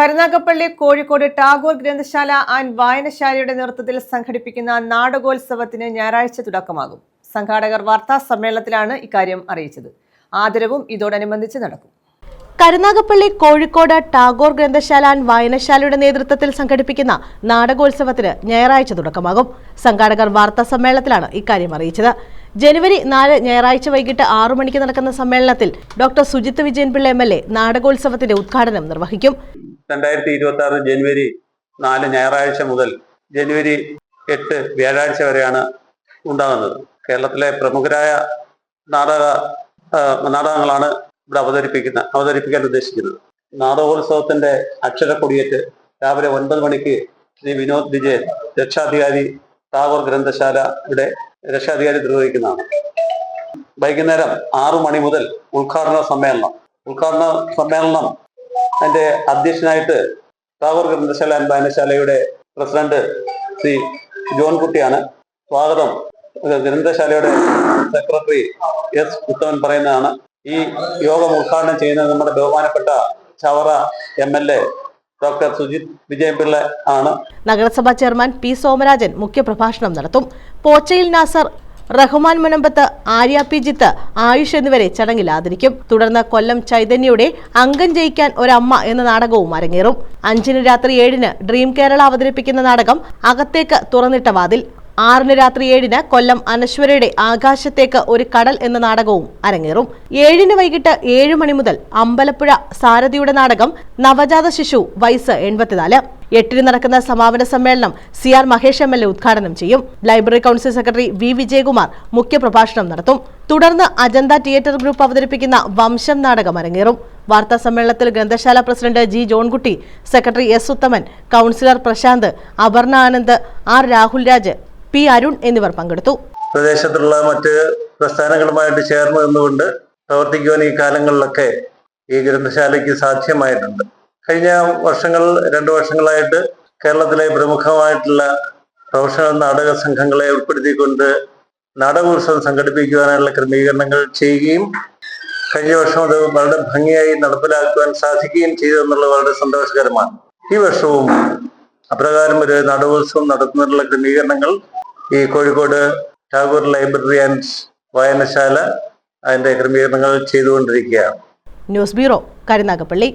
കരുനാഗപ്പള്ളി കോഴിക്കോട് ടാഗോർ ഗ്രന്ഥശാല ആൻഡ് വായനശാലയുടെ നേതൃത്വത്തിൽ സംഘടിപ്പിക്കുന്ന നാടകോത്സവത്തിന് ഞായറാഴ്ച തുടക്കമാകും. സംഘാടകർ വാർത്താ സമ്മേളനത്തിലാണ് ഇക്കാര്യം അറിയിച്ചത്. ആദരവും ഇതോടനുബന്ധിച്ച് നടക്കും. കരുനാഗപ്പള്ളി കോഴിക്കോട് ടാഗോർ ഗ്രന്ഥശാല ആൻഡ് വായനശാലയുടെ നേതൃത്വത്തിൽ സംഘടിപ്പിക്കുന്ന നാടകോത്സവത്തിന് ഞായറാഴ്ച തുടക്കമാകും. സംഘാടകർ വാർത്താ സമ്മേളനത്തിലാണ് ഇക്കാര്യം അറിയിച്ചത്. ജനുവരി നാല് ഞായറാഴ്ച വൈകിട്ട് ആറു മണിക്ക് നടക്കുന്ന സമ്മേളനത്തിൽ doctor Sujith Vijayan Pillai M L A നാടകോത്സവത്തിന്റെ ഉദ്ഘാടനം നിർവഹിക്കും. രണ്ടായിരത്തി ഇരുപത്തി ആറ് ജനുവരി നാല് ഞായറാഴ്ച മുതൽ ജനുവരി എട്ട് വ്യാഴാഴ്ച വരെയാണ് ഉണ്ടാകുന്നത്. കേരളത്തിലെ പ്രമുഖരായ നാടക നാടകങ്ങളാണ് ഇവിടെ അവതരിപ്പിക്കുന്ന അവതരിപ്പിക്കാൻ ഉദ്ദേശിക്കുന്നത്. നാടകോത്സവത്തിന്റെ അക്ഷര കൊടിയേറ്റ് രാവിലെ ഒൻപത് മണിക്ക് ശ്രീ വിനോദ് വിജയൻ രക്ഷാധികാരി താവർ ഗ്രന്ഥശാല ഇവിടെ രക്ഷാധികാരി നിർവഹിക്കുന്നതാണ്. വൈകുന്നേരം ആറു മണി മുതൽ ഉദ്ഘാടന സമ്മേളനം. ഉദ്ഘാടന സമ്മേളനം അതിന്റെ അധ്യക്ഷനായിട്ട് ടാഗോർ ഗ്രന്ഥശാല ആൻഡ് വായനശാലയുടെ പ്രസിഡന്റ് ശ്രീ ജോൺ കുട്ടിയാണ്. സ്വാഗതം. ഗ്രന്ഥശാലയുടെ സെക്രട്ടറി എസ് ഉത്തമൻ പറയുന്നതാണ്. ഈ യോഗം ഉദ്ഘാടനം ചെയ്യുന്നത് നമ്മുടെ ബഹുമാനപ്പെട്ട Chavara M L A doctor Sujith Vijayapillai ആണ്. നഗരസഭാ ചെയർമാൻ പി സോമരാജൻ മുഖ്യപ്രഭാഷണം നടത്തും. പോച്ചയിൽ നാസർ റഹ്മാൻ മുനമ്പത്ത് ആര്യ പി ജിത്ത് ആയുഷ് എന്നിവരെ ചടങ്ങിൽ ആദരിക്കും. തുടർന്ന് കൊല്ലം ചൈതന്യയുടെ അംഗം ജയിക്കാൻ ഒരമ്മ എന്ന നാടകവും അരങ്ങേറും. അഞ്ചിന് രാത്രി ഏഴിന് ഡ്രീം കേരള അവതരിപ്പിക്കുന്ന നാടകം അകത്തേക്ക് തുറന്നിട്ട വാതിൽ. ആറിന് രാത്രി ഏഴിന് കൊല്ലം അനശ്വരയുടെ ആകാശത്തേക്ക് ഒരു കടൽ എന്ന നാടകവും അരങ്ങേറും. ഏഴിന് വൈകിട്ട് ഏഴ് മണി മുതൽ അമ്പലപ്പുഴ സാരഥിയുടെ നാടകം നവജാത ശിശു വയസ്സ് എൺപത്തിനാല്. എട്ടിന് നടക്കുന്ന സമാപന സമ്മേളനം C R Mahesh M L A ഉദ്ഘാടനം ചെയ്യും. Library council secretary V Vijayakumar മുഖ്യപ്രഭാഷണം നടത്തും. തുടർന്ന് അജന്ത തിയേറ്റർ ഗ്രൂപ്പ് അവതരിപ്പിക്കുന്ന വംശം നാടകം അരങ്ങേറും. വാർത്താ സമ്മേളനത്തിൽ ഗ്രന്ഥശാല president G Johnkutty secretary S Uthaman councillor Prashanth Aparna Anand R Rahul Raj P Arun എന്നിവർ പങ്കെടുത്തു. പ്രദേശത്തുള്ള മറ്റ് പ്രസ്ഥാനങ്ങളുമായിട്ട് ചേർന്ന് നിന്നുകൊണ്ട് പ്രവർത്തിക്കുവാൻ ഈ കാലങ്ങളിലൊക്കെ ഈ ഗ്രന്ഥശാലയ്ക്ക് സാധ്യമായിട്ടുണ്ട്. കഴിഞ്ഞ വർഷങ്ങൾ രണ്ടു വർഷങ്ങളായിട്ട് കേരളത്തിലെ പ്രമുഖമായിട്ടുള്ള പ്രൊഫഷണൽ നാടക സംഘങ്ങളെ ഉൾപ്പെടുത്തിക്കൊണ്ട് നാടകോത്സവം സംഘടിപ്പിക്കുവാനുള്ള ക്രമീകരണങ്ങൾ ചെയ്യുകയും കഴിഞ്ഞ വർഷം അത് വളരെ ഭംഗിയായി നടപ്പിലാക്കുവാൻ സാധിക്കുകയും ചെയ്തു എന്നുള്ളത് വളരെ സന്തോഷകരമാണ്. ഈ വർഷവും അപ്രകാരം ഒരു നാടകോത്സവം നടത്തുന്നതിനുള്ള ക്രമീകരണങ്ങൾ ഈ കോഴിക്കോട് ടാഗോർ ലൈബ്രറി ആൻഡ് വായനശാല അതിന്റെ ക്രമീകരണങ്ങൾ ചെയ്തുകൊണ്ടിരിക്കുകയാണ്. News bureau Karunagappally.